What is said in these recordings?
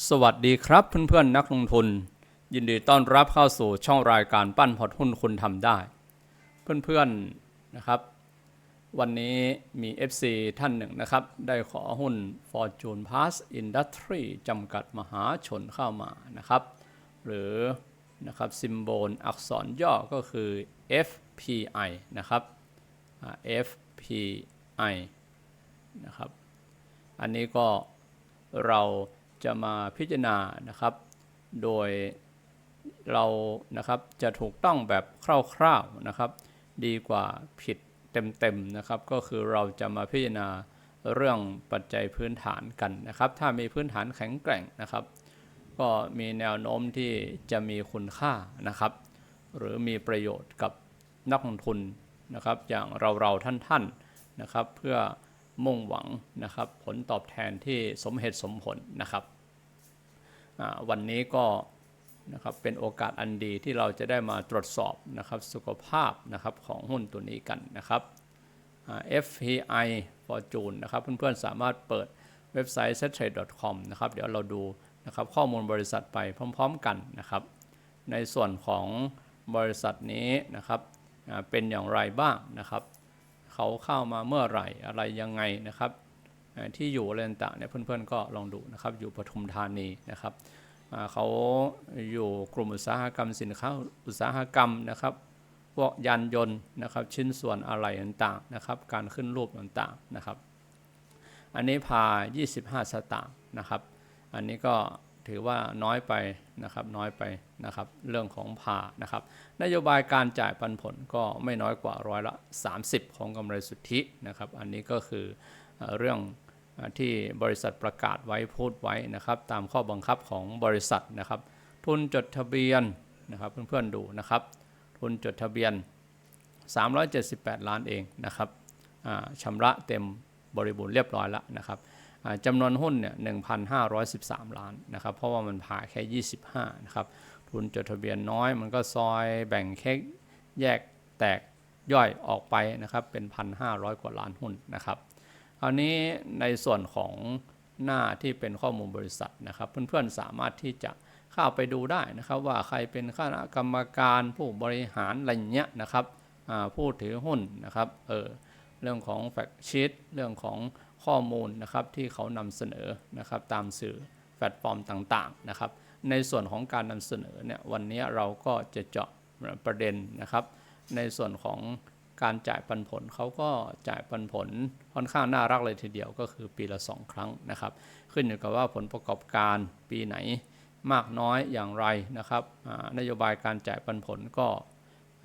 สวัสดีครับเพื่อนๆนักลงทุน ยินดีต้อนรับเข้าสู่ช่องรายการปั้นพอร์ตหุ้นคุณทำได้ เพื่อนๆนะครับ วันนี้มี FC ท่านหนึ่งนะครับ ได้ขอหุ้น Fortune Pass Industry จำกัดมหาชนเข้ามานะครับ หรือนะครับซิมโบลอักษรย่อก็คือ FPI นะครับ FPI นะครับ อันนี้ก็เรา จะมาพิจารณานะครับ โดยเรานะครับจะถูกต้องแบบคร่าวๆนะครับ ดีกว่าผิดเต็มๆนะครับ ก็คือเราจะมาพิจารณาเรื่องปัจจัยพื้นฐานกันนะครับ ถ้ามีพื้นฐานแข็งแกร่งนะครับ ก็มีแนวโน้มที่จะมีคุณค่านะครับ หรือมีประโยชน์กับนักลงทุนนะครับ อย่างเราๆท่านๆนะครับ เพื่อมุ่งหวังนะครับ ผลตอบแทนที่สมเหตุสมผลนะครับ วันนี้ก็นะครับเป็นโอกาสอันดีที่เราจะได้มาตรวจสอบนะครับสุขภาพนะครับของหุ้นตัวนี้กันนะครับ FPI Fortune นะครับเพื่อนๆสามารถเปิดเว็บไซต์ settrade.com นะครับเดี๋ยวเราดูนะครับข้อมูลบริษัทไปพร้อมๆกันนะครับ ในส่วนของบริษัทนี้นะครับเป็นอย่างไรบ้างนะครับ เขาเข้ามาเมื่อไหร่อะไรยังไงนะครับ ที่อยู่อะไรต่างๆเนี่ยเพื่อนๆก็ลองดูนะครับอยู่ปทุมธานีนะครับเขาอยู่กลุ่มอุตสาหกรรมสินค้าอุตสาหกรรมนะครับพวกยานยนต์นะครับชิ้นส่วนอะไรต่างๆนะครับการขึ้นรูปต่างๆนะครับ อันนี้พา 25 สตางค์นะครับ อันนี้ก็ถือว่าน้อยไปนะครับน้อยไปนะครับเรื่องของพานะครับนโยบายการจ่ายปันผลก็ไม่น้อยกว่าร้อยละ 30 ของกำไรสุทธินะครับ อันนี้ก็คือเรื่อง ที่บริษัทประกาศไว้พูดไว้นะครับ ตามข้อบังคับของบริษัทนะครับ ทุนจดทะเบียนนะครับเพื่อนๆดูนะครับ ทุนจดทะเบียน 378 ล้านเองนะครับชำระเต็มบริบูรณ์เรียบร้อยแล้วนะครับจำนวนหุ้นเนี่ย1,513 ล้านนะครับ เพราะว่ามันผ่าแค่ 25 นะครับ ทุนจดทะเบียนน้อย มันก็ซอยแบ่งเค้กแยกแตกย่อยออกไปนะครับ เป็น 1,500 กว่าล้านหุ้นนะครับ คราวนี้ในส่วนของหน้าที่เป็นข้อมูลบริษัทนะครับ เพื่อนๆสามารถที่จะเข้าไปดูได้นะครับ ว่าใครเป็นคณะกรรมการผู้บริหารอะไรเงี้ยนะครับผู้ถือหุ้นนะครับเออเรื่องของแฟกชีตเรื่องของข้อมูลนะครับที่เขานำเสนอนะครับตามสื่อแพลตฟอร์มต่างๆนะครับ ในส่วนของการนำเสนอเนี่ยวันนี้เราก็จะเจาะประเด็นนะครับ ในส่วนของ การจ่ายปันผลเขาก็จ่ายปันผลค่อนข้างน่ารักเลยทีเดียวก็คือปีละ 2 ครั้งนะครับ ขึ้นอยู่กับว่าผลประกอบการปีไหนมากน้อยอย่างไรนะครับนโยบายการจ่ายปันผลก็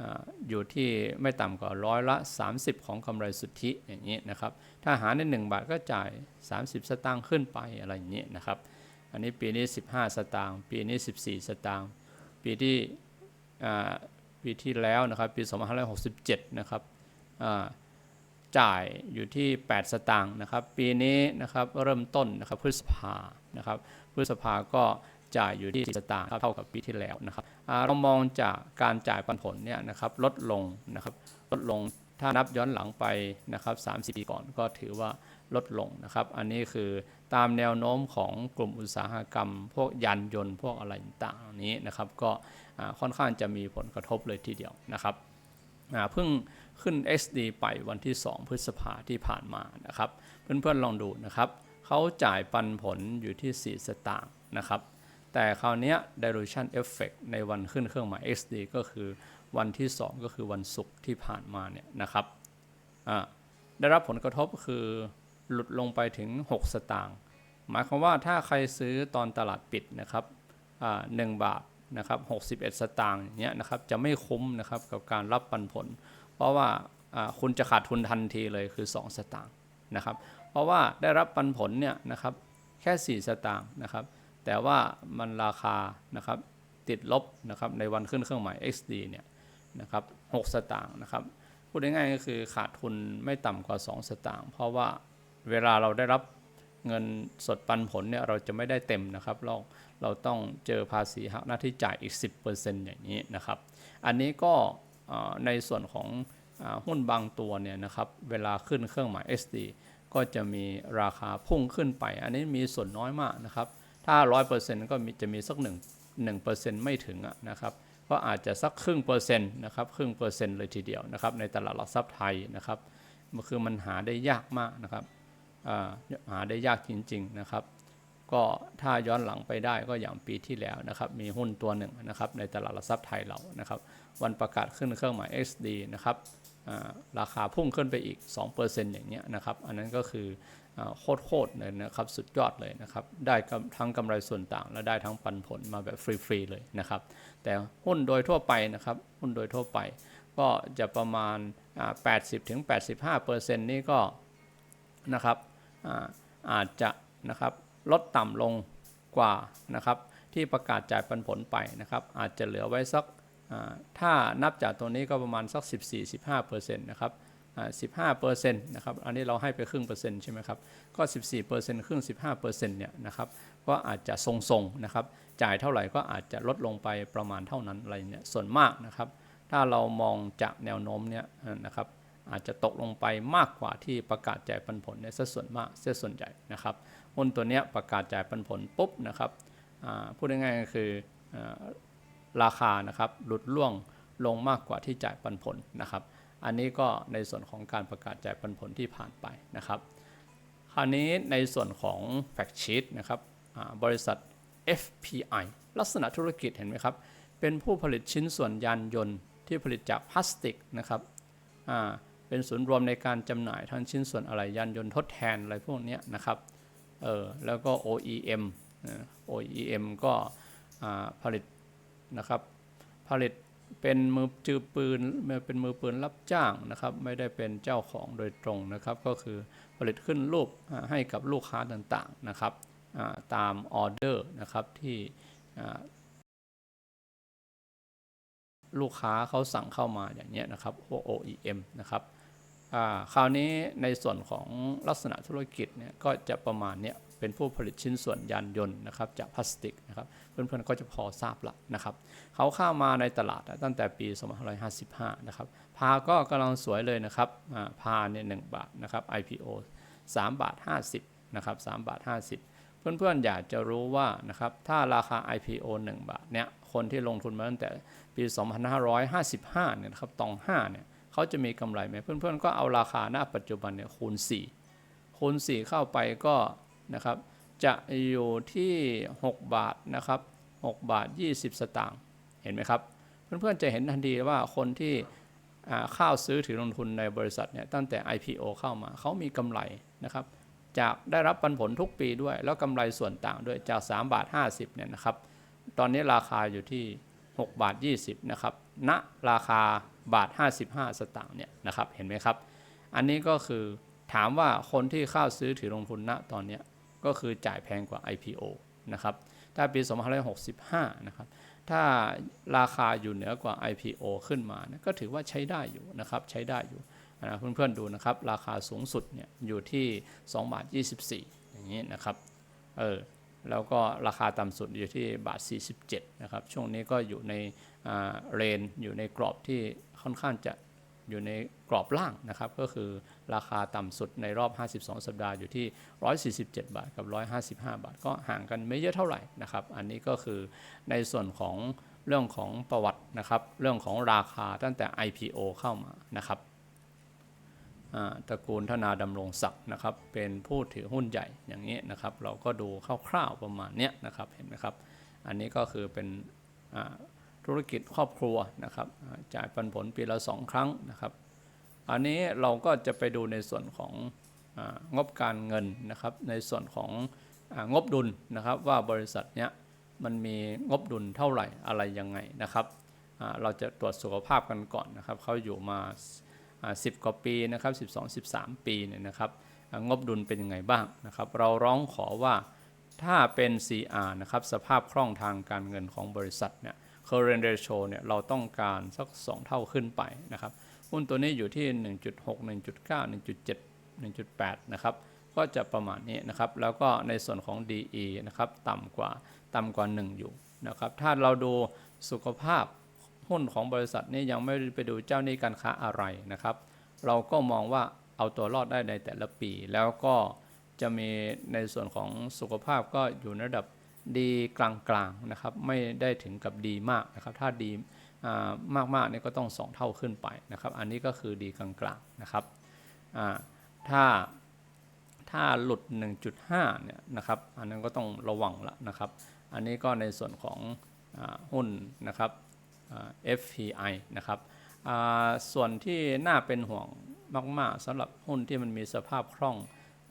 อ่าอยู่ที่ไม่ต่ำกว่าร้อยละ 30 ของกำไรสุทธิอย่างนี้นะครับ ถ้าหารใน 1 บาทก็จ่าย 30 สตางค์ขึ้นไปอะไรอย่างนี้นะครับ อันนี้ปีนี้ 15 สตางค์ ปีนี้ 14 สตางค์ ปีที่ ปีที่แล้วนะครับปี 2567 นะครับจ่ายอยู่ที่ 8 สตางค์นะครับ ปีนี้นะครับเริ่มต้นนะครับพฤษภานะครับพฤษภาก็จ่ายอยู่ที่10สตางค์เท่ากับปีที่แล้วนะครับเรามองจากการจ่ายปันผลเนี่ยนะครับลดลงนะครับลดลงถ้านับย้อนหลังไปนะครับ30 ปีก่อนก็ถือว่าลดลงนะครับ อันนี้คือตามแนวโน้มของกลุ่มอุตสาหกรรม พวกยานยนต์พวกอะไรต่างๆนี้นะครับ ก็ ค่อนข้างจะมีผลกระทบเลยทีเดียวนะครับเพิ่งขึ้น SD ไปวันที่ 2 พฤษภาที่ผ่านมานะครับ เพื่อนๆลองดูนะครับเขาจ่ายปันผลอยู่ที่ 4 สตางค์นะครับ แต่คราวนี้ dilution effect ในวันขึ้นเครื่องหมาย XD ก็คือวันที่ 2 ก็คือวันศุกร์ที่ผ่านมาเนี่ยนะครับได้รับผลกระทบคือหลุดลงไปถึง 6 สตางค์หมายความว่าถ้าใครซื้อตอนตลาดปิดนะครับหนึ่งบาท นะครับ61 สตางค์อย่างเงี้ยนะครับจะไม่คุ้มนะครับกับการรับปันผล เพราะว่าอ่าคุณจะขาดทุนทันทีเลยคือ 2 สตางค์นะครับเพราะว่าได้รับปันผลเนี่ยนะครับแค่ 4 สตางค์นะครับแต่ว่ามันราคานะครับติดลบนะครับในวันขึ้นเครื่องหมาย XD เนี่ยนะครับ6สตางค์นะครับพูดง่ายๆก็คือขาดทุนไม่ต่ำกว่า 2 สตางค์เพราะว่าเวลาเราได้รับ เงินสดปันผลเนี่ยเราจะไม่ได้เต็มนะครับเราเราต้องเจอภาษีหักหน้าที่จ่ายอีก 10%อย่างนี้นะครับ อันนี้ก็ในส่วนของอหุ้นบางตัวเนี่ยนะครับเวลาขึ้นเครื่องหมาย SD ก็จะมีราคาพุ่งขึ้นไป อันนี้มีส่วนน้อยมากนะครับ ถ้าร้อยเปอร์เซ็นต์ก็มีจะมีสักหนึ่งหนึ่งเปอร์เซ็นต์ไม่ถึงนะครับก็อาจจะสักครึ่งเปอร์เซ็นต์นะครับครึ่งเปอร์เซ็นต์เลยทีเดียวนะครับในตลาดหลักทรัพย์ไทยนะครับคือมันหาได้ยากมากนะครับ หาได้ยากจริง ๆนะครับ ก็ถ้าย้อนหลังไปได้ก็อย่างปีที่แล้วนะครับ มีหุ้นตัวหนึ่งนะครับ ในตลาดหลักทรัพย์ไทยเรานะครับ วันประกาศขึ้นเครื่องหมาย XD นะครับอ่าราคาพุ่งขึ้นไปอีก 2%อย่างเงี้ยนะครับ อันนั้นก็คืออาโคตรๆเลยนะครับ สุดยอดเลยนะครับ ได้กำทั้งกำไรส่วนต่าง และได้ทั้งปันผลมาแบบฟรีๆเลยนะครับ แต่หุ้นโดยทั่วไปนะครับ หุ้นโดยทั่วไป ก็จะประมาณอ่า80ถึง85%นี่ก็นะครับ อาจจะนะครับลดต่ำลงกว่านะครับที่ประกาศจ่ายปันผลไปนะครับอาจจะเหลือไว้สักถ้านับจากตัวนี้ก็ประมาณสัก 14-15%นะครับอ่า15%นะครับ อันนี้เราให้ไปครึ่งเปอร์เซ็นต์ใช่ไหมครับ ก็ 14%ครึ่ง 15%เนี่ยนะครับ ก็อาจจะทรงๆนะครับ จ่ายเท่าไหร่ก็อาจจะลดลงไปประมาณเท่านั้นอะไรเนี่ย ส่วนมากนะครับ ถ้าเรามองจากแนวโน้มเนี่ยนะครับ อาจจะตกลงไปมากกว่าที่ประกาศจ่ายปันผลเนี่ยซะส่วนมากซะส่วนใหญ่นะครับหุ้นตัวนี้ประกาศจ่ายปันผลปุ๊บนะครับพูดง่ายๆก็คืออราคานะครับหลุดล่วงลงมากกว่าที่จ่ายปันผลนะครับ อันนี้ก็ในส่วนของการประกาศจ่ายปันผลที่ผ่านไปนะครับคราวนี้ในส่วนของ Fact Sheet นะครับบริษัท FPI ลักษณะธุรกิจเห็นไหมครับ เป็นผู้ผลิตชิ้นส่วนยานยนต์ที่ผลิตจากพลาสติกนะครับ เป็นศูนย์รวมในการจำหน่ายทั้งชิ้นส่วนอะไรยานยนต์ทดแทนอะไรพวกนี้นะครับเออแล้วก็ OEM OEM ก็ผลิตนะครับผลิตเป็นมือจือปืนเป็นมือปืนรับจ้างนะครับ ไม่ได้เป็นเจ้าของโดยตรงนะครับ ก็คือผลิตขึ้นรูปให้กับลูกค้าต่างๆนะครับตามออเดอร์นะครับที่ลูกค้าเขาสั่งเข้ามาอย่างเนี้ยนะครับ OEM นะครับ คราวนี้ในส่วนของลักษณะธุรกิจเนี่ยก็จะประมาณเนี้ยเป็นผู้ผลิตชิ้นส่วนยานยนต์นะครับจากพลาสติกนะครับเพื่อนๆก็จะพอทราบละนะครับ เขาเข้ามาในตลาดตั้งแต่ปี 2555 นะครับ พาก็กำลังสวยเลยนะครับพาเนี่ยหบาทนะครับ IPO 3 บาท 50 นะครับ3บาท 50 เพื่อนๆอยากจะรู้ว่านะครับถ้าราคา IPO 1 บาทเนี่ยคนที่ลงทุนมาตั้งแต่ปี 2555 เนี่ยนะครับตอง5เนี่ย เขาจะมีกำไรไหมเพื่อนๆก็เอาราคาหน้าปัจจุบันเนี่ยคูณ 4 คูณ 4 เข้าไปก็นะครับจะอยู่ที่ 6 บาทนะครับ6บาท 20 สตางค์เห็นไหมครับ เพื่อนๆจะเห็นทันทีว่าคนที่เข้าซื้อถือลงทุนในบริษัทเนี่ยตั้งแต่ IPO เข้ามาเขามีกำไรนะครับจากได้รับปันผลทุกปีด้วย แล้วกำไรส่วนต่างด้วยจาก 3 บาท 50เนี่ยนะครับตอนนี้ราคาอยู่ที่ 6 บาท 20นะครับ ณราคาบาท 55 สตางค์เนี่ยนะครับเห็นไหมครับ อันนี้ก็คือถามว่าคนที่เข้าซื้อถือลงทุนณตอนนี้ก็คือจ่ายแพงกว่า IPO นะครับถ้าปี 2565 นะครับถ้าราคาอยู่เหนือกว่า IPO ขึ้นมานก็ถือว่าใช้ได้อยู่นะครับใช้ได้อยู่นะเพื่อนๆดูนะครับราคาสูงสุดเนี่ยอยู่ที่2บาท24อย่างนี้นะครับเออ แล้วก็ราคาต่ำสุดอยู่ที่บาท 47 นะครับ ช่วงนี้ก็อยู่ในเรนอยู่ในกรอบที่ค่อนข้างจะอยู่ในกรอบล่างนะครับ ก็คือราคาต่ำสุดในรอบ 52 สัปดาห์อยู่ที่ 147 บาทกับ 155 บาท ก็ห่างกันไม่เยอะเท่าไหร่นะครับ อันนี้ก็คือในส่วนของเรื่องของประวัตินะครับ เรื่องของราคาตั้งแต่ IPO เข้ามานะครับ ตระกูลธนาดำรงศักดิ์นะครับ เป็นผู้ถือหุ้นใหญ่อย่างนี้นะครับ เราก็ดูคร่าวๆประมาณนี้นะครับเห็นไหมครับ อันนี้ก็คือเป็นธุรกิจครอบครัวนะครับจ่ายปันผลปีละสองครั้งนะครับ อันนี้เราก็จะไปดูในส่วนขององบการเงินนะครับ ในส่วนขององบดุลนะครับว่าบริษัทเนี้ยมันมีงบดุลเท่าไหร่อะไรยังไงนะครับ เราจะตรวจสุขภาพกันก่อนนะครับเขาอยู่มา อ่า10กว่าปีนะครับ12 13 ปีเนี่ยนะครับงบดุลเป็นยังไงบ้างนะครับเราร้องขอว่าถ้าเป็น CR นะครับสภาพคล่องทางการเงินของบริษัทเนี่ย current ratio เนี่ยเราต้องการสัก 2 เท่าขึ้นไปนะครับหุ้นตัวนี้อยู่ที่ 1.6 1.9 1.7 1.8 นะครับก็จะประมาณนี้นะครับ แล้วก็ในส่วนของ DE นะครับต่ำกว่าต่ำกว่า 1 อยู่นะครับ ถ้าเราดูสุขภาพ หุ้นของบริษัทนี้ยังไม่ไปดูเจ้าหนี้การค้าอะไรนะครับ เราก็มองว่าเอาตัวรอดได้ในแต่ละปี แล้วก็จะมีในส่วนของสุขภาพก็อยู่ในระดับดีกลางๆนะครับ ไม่ได้ถึงกับดีมากนะครับ ถ้าดีมากๆเนี่ยก็ต้องสองเท่าขึ้นไปนะครับ อันนี้ก็คือดีกลางๆนะครับถ้าถ้าหลุด 1.5 เนี่ยนะครับ อันนั้นก็ต้องระวังละนะครับ อันนี้ก็ในส่วนของอหุ้นนะครับ FPI นะครับส่วนที่น่าเป็นห่วงมาก ๆสำหรับหุ้นที่มันมีสภาพคล่อง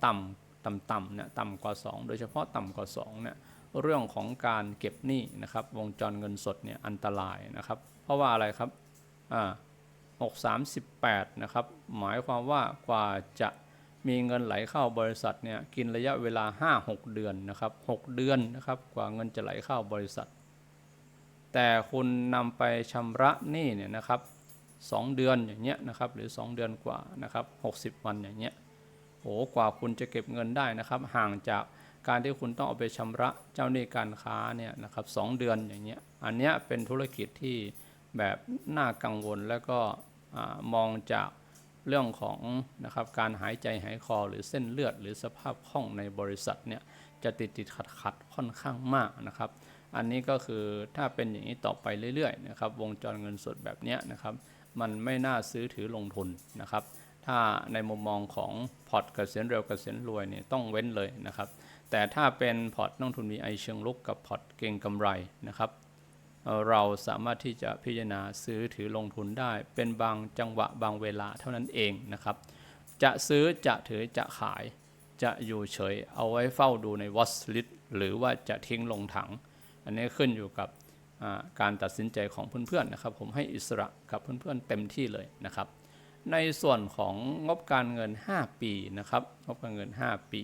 ต่ำต่ำๆเนี่ยต่ำกว่า 2 โดยเฉพาะต่ำกว่า2เนี่ยเรื่องของการเก็บหนี้นะครับ วงจรเงินสดเนี่ยอันตรายนะครับ เพราะว่าอะไรครับอ่า6 38นะครับ หมายความว่ากว่าจะมีเงินไหลเข้าบริษัทเนี่ยกินระยะเวลา 5-6 เดือนนะครับ 6 เดือนนะครับกว่าเงินจะไหลเข้าบริษัท แต่คุณนำไปชำระหนี้เนี่ยนะครับ2เดือนอย่างเงี้ยนะครับหรือ 2 เดือนกว่านะครับ60 วันอย่างเงี้ยโหกว่าคุณจะเก็บเงินได้นะครับ ห่างจากการที่คุณต้องเอาไปชำระเจ้าหนี้การค้าเนี่ยนะครับสเดือนอย่างเงี้ยอันเนี้ยเป็นธุรกิจที่แบบน่ากังวลแล้วก็มองจากเรื่องของนะครับการหายใจหายคอหรือเส้นเลือด หรือสภาพคล่องในบริษัทเนี่ยจะติดติดขัดขัดค่อนข้างมากนะครับ อันนี้ก็คือถ้าเป็นอย่างนี้ต่อไปเรื่อยๆนะครับวงจรเงินสดแบบนี้นะครับ มันไม่น่าซื้อถือลงทุนนะครับ ถ้าในมุมมองของพอร์ตเกษียณเร็วเกษียณรวยเนี่ยต้องเว้นเลยนะครับ แต่ถ้าเป็นพอร์ตนักทุนมีไอเชิงลุกกับพอร์ตเก่งกำไรนะครับเราสามารถที่จะพิจารณาซื้อถือลงทุนได้ เป็นบางจังหวะบางเวลาเท่านั้นเองนะครับ จะซื้อจะถือจะขายจะอยู่เฉย เอาไว้เฝ้าดูในวอ t ลิ t หรือว่าจะทิ้งลงถัง อันนี้ขึ้นอยู่กับการตัดสินใจของเพื่อนๆนะครับ ผมให้อิสระกับเพื่อนๆเต็มที่เลยนะครับ ในส่วนของงบการเงิน 5 ปีนะครับ งบการเงิน 5 ปี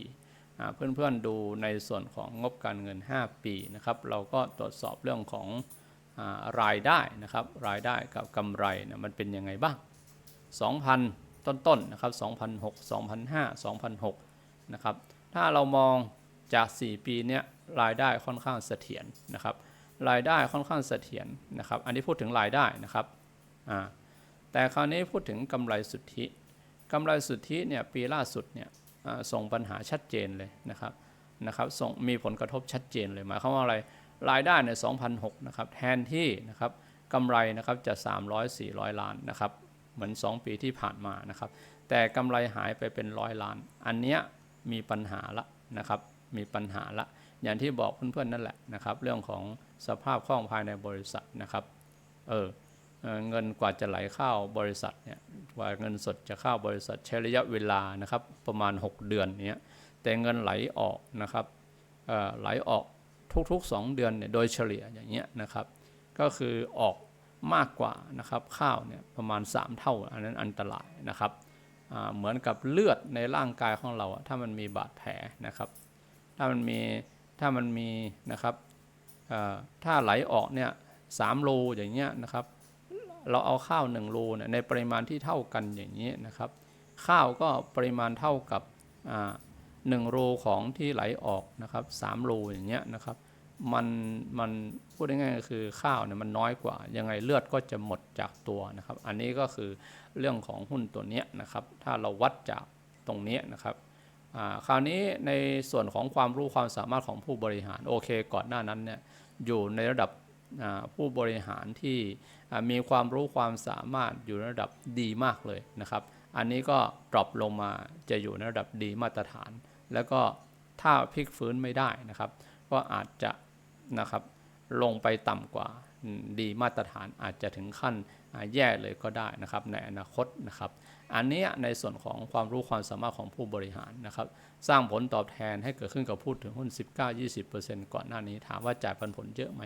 เพื่อนๆดูในส่วนของงบการเงิน 5 ปีนะครับ เราก็ตรวจสอบเรื่องของอารายได้นะครับ รายได้กับกำไรนี่ยมันเป็นยังไงบ้าง 2,000 ต้นๆนะครับ2,006 2,005 2,006 นะครับ ถ้าเรามองจาก 4 ปีเนี้ย รายได้ค่อนข้างเสถียรนะครับ รายได้ค่อนข้างเสถียรนะครับ อันนี้พูดถึงรายได้นะครับอ่าแต่คราวนี้พูดถึงกำไรสุทธิกำไรสุทธิเนี่ยปีล่าสุดเนี่ยส่งปัญหาชัดเจนเลยนะครับนะครับส่งมีผลกระทบชัดเจนเลยหมายความว่าอะไรรายได้เนี่ย2,006นะครับแทนที่นะครับกำไรนะครับจะ 300 400 ล้านนะครับเหมือน 2 ปีที่ผ่านมานะครับ แต่กำไรหายไปเป็นร้อยล้าน อันเนี้ยมีปัญหาละนะครับ มีปัญหาละ อย่างที่บอกเพื่อนๆนั่นแหละนะครับ เรื่องของสภาพคล่องภายในบริษัทนะครับเออเงินกว่าจะไหลเข้าบริษัทเนี่ยกว่าเงินสดจะเข้าบริษัทใช้ระยะเวลานะครับประมาณ 6 เดือนเนี้ยแต่เงินไหลออกนะครับไหลออกทุกๆ 2 เดือนเนี่ยโดยเฉลี่ยอย่างเงี้ยนะครับ ก็คือออกมากกว่านะครับข้าวเนี่ยประมาณ 3 เท่าอันนั้นอันตรายนะครับเหมือนกับเลือดในร่างกายของเราถ้ามันมีบาดแผลนะครับ ถ้ามันมี ถ้ามันมีนะครับถ้าไหลออกเนี่ยสามโลอย่างเงี้ยนะครับ เราเอาข้าว1โลเนี่ยในปริมาณที่เท่ากันอย่างนี้นะครับ ข้าวก็ปริมาณเท่ากับหนึ่งโลของที่ไหลออกนะครับสามโลอย่างเงี้ยนะครับมันมันพูดง่ายๆก็คือข้าวเนี่ยมันน้อยกว่า ยังไงเลือดก็จะหมดจากตัวนะครับ อันนี้ก็คือเรื่องของหุ้นตัวเนี้ยนะครับ ถ้าเราวัดจากตรงเนี้ยนะครับ คราวนี้ในส่วนของความรู้ความสามารถของผู้บริหารโอเค ก่อนหน้านั้นเนี่ยอยู่ในระดับผู้บริหารที่มีความรู้ความสามารถอยู่ในระดับดีมากเลยนะครับ อันนี้ก็ดรอปลงมาจะอยู่ในระดับดีมาตรฐาน แล้วก็ถ้าพลิกฟื้นไม่ได้นะครับ ก็อาจจะนะครับลงไปต่ำกว่าดีมาตรฐานอาจจะถึงขั้นแย่เลยก็ได้นะครับในอนาคตนะครับ อันนี้ในส่วนของความรู้ความสามารถของผู้บริหารนะครับ สร้างผลตอบแทนให้เกิดขึ้นกับพูดถึงหุ้น 19-20%ก่อนหน้านี้ถามว่าจ่ายปันผลเยอะไหม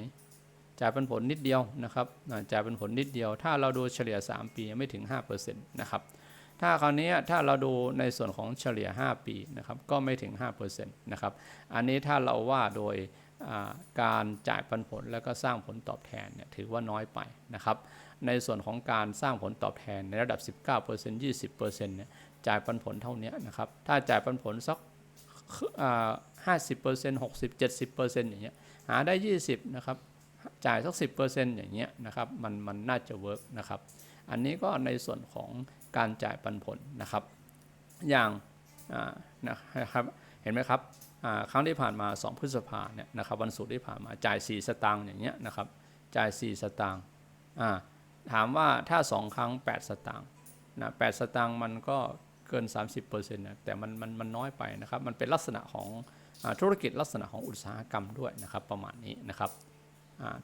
จ่ายปันผลนิดเดียวนะครับจ่ายปันผลนิดเดียว ถ้าเราดูเฉลี่ย 3 ปีไม่ถึง 5%นะครับถ้าคราวนี้ถ้าเราดูในส่วนของเฉลี่ย 5 ปีนะครับก็ไม่ถึง5%นะครับอันนี้ถ้าเราว่าโดยการจ่ายปันผลแล้วก็สร้างผลตอบแทนเนี่ยถือว่าน้อยไปนะครับ ในส่วนของการสร้างผลตอบแทนในระดับ 19% 20%เนี่ยจ่ายปันผลเท่านี้นะครับ ถ้าจ่ายปันผลสักห้าสิบเปอ่า50% 60 70%อร์เซ็นต์อย่างเงี้ยหาได้20นะครับจ่ายสัก10%อย่างเงี้ยนะครับมันมันน่าจะเวิร์กนะครับ อันนี้ก็ในส่วนของการจ่ายปันผลนะครับ อย่างอ่านะครับเห็นไหมครับอ่าครั้งที่ผ่านมา 2 พฤษภาเนี่ยนะครับวันศุกร์ที่ผ่านมาจ่าย 4 สตางค์อย่างเงี้ยนะครับจ่าย 4 สตางค์อ่า ถามว่าถ้า2ครั้ง 8 สตางค์นะ8สตางค์มันก็เกิน 30%นะแต่มันมันมันน้อยไปนะครับ มันเป็นลักษณะของอธุรกิจลักษณะของอุตสาหกรรมด้วยนะครับ ประมาณนี้นะครับ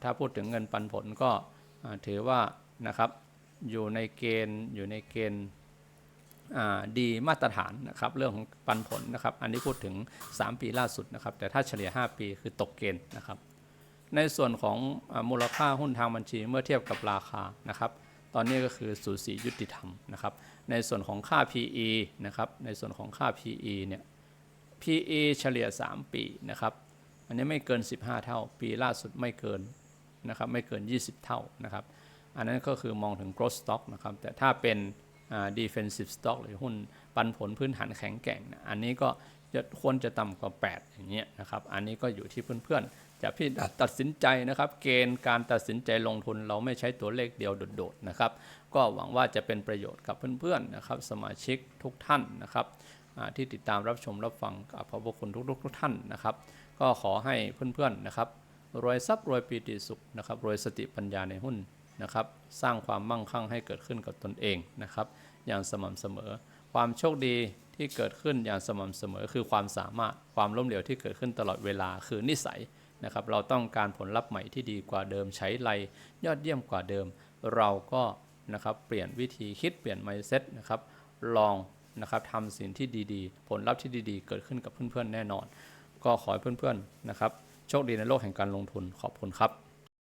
ถ้าพูดถึงเงินปันผลก็ถือว่านะครับอยู่ในเกณฑ์อยู่ในเกณฑ์ดีมาตรฐานนะครับเรื่องของปันผลนะครับ อันนี้พูดถึง 3 ปีล่าสุดนะครับ แต่ถ้าเฉลี่ย 5 ปีคือตกเกณฑ์นะครับ ในส่วนของมูลค่าหุ้นทางบัญชีเมื่อเทียบกับราคานะครับ ตอนนี้ก็คือสูสียุติธรรมนะครับ ในส่วนของค่า PE นะครับ ในส่วนของค่า PE เนี่ย PE เฉลี่ย 3 ปีนะครับ อันนี้ไม่เกิน 15 เท่า ปีล่าสุดไม่เกินนะครับ ไม่เกิน 20 เท่านะครับ อันนั้นก็คือมองถึง growth stock นะครับ แต่ถ้าเป็น defensive stock หรือหุ้นปันผลพื้นฐานแข็งแกร่งนะอันนี้ก็จะควรจะต่ำกว่า 8 อย่างเงี้ยนะครับ อันนี้ก็อยู่ที่เพื่อนๆ จะพี่ตัดสินใจนะครับ เกณฑ์การตัดสินใจลงทุนเราไม่ใช้ตัวเลขเดียวโดดๆนะครับ ก็หวังว่าจะเป็นประโยชน์กับเพื่อนๆนะครับ สมาชิกทุกท่านนะครับที่ติดตามรับชมรับฟังกับขอบพระคุณทุกๆทุกท่านนะครับ ก็ขอให้เพื่อนๆนะครับรวยทรัพย์รวยปีติสุขนะครับรวยสติปัญญาในหุ้นนะครับ สร้างความมั่งคั่งให้เกิดขึ้นกับตนเองนะครับ อย่างสม่ำเสมอ ความโชคดีที่เกิดขึ้นอย่างสม่ำเสมอ คือความสามารถความล้มเหลวที่เกิดขึ้นตลอดเวลาคือนิสัย นะครับเราต้องการผลลัพธ์ใหม่ที่ดีกว่าเดิมใช้ไรยอดเยี่ยมกว่าเดิม เราก็นะครับเปลี่ยนวิธีคิดเปลี่ยน mindset นะครับลองนะครับทำสิ่งที่ดีๆ ผลลัพธ์ที่ดีๆ เกิดขึ้นกับเพื่อนๆแน่นอน ก็ขอให้เพื่อนๆนะครับโชคดีในโลกแห่งการลงทุนขอบคุณครับ